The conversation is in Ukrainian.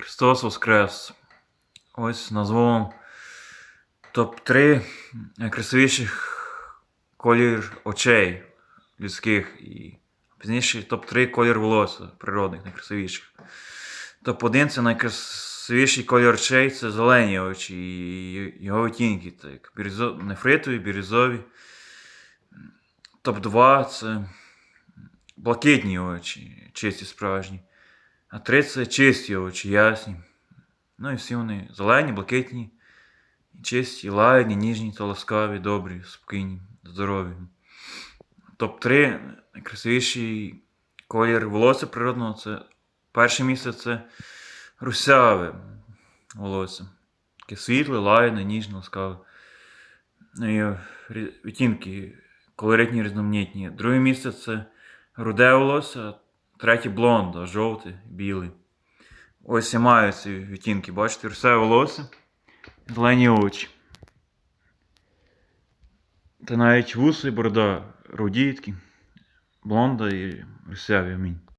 Христос Воскрес! Ось назву вам топ-3 найкрасивіших колір очей людських і пізніше топ-3 колір волосся природних, найкрасивіших. Топ-1 це найкрасивіший колір очей це зелені очі і його відтінки, так, бірюзо... нефритові, бірюзові. Топ-2 це блакитні очі, чисті справжні. А три це чисті очі, ясні. Ну і всі вони зелені, блакитні, чисті, лагідні, ніжні та ласкаві, добрі, спокійні, здорові. Топ-3 найкрасивіший колір волосся природного це перше місце це русяве волосся. Таке світле, лагідне, ніжне, ласкаве. Ну і відтінки колоритні, різноманітні. Друге місце це руде волосся, а блонд, а жовтий, білий. Ось я маю ці відтінки, бачите, все волосся, зелені очі. Та навіть вуси і борода рудітки, блонда і русяві амінь.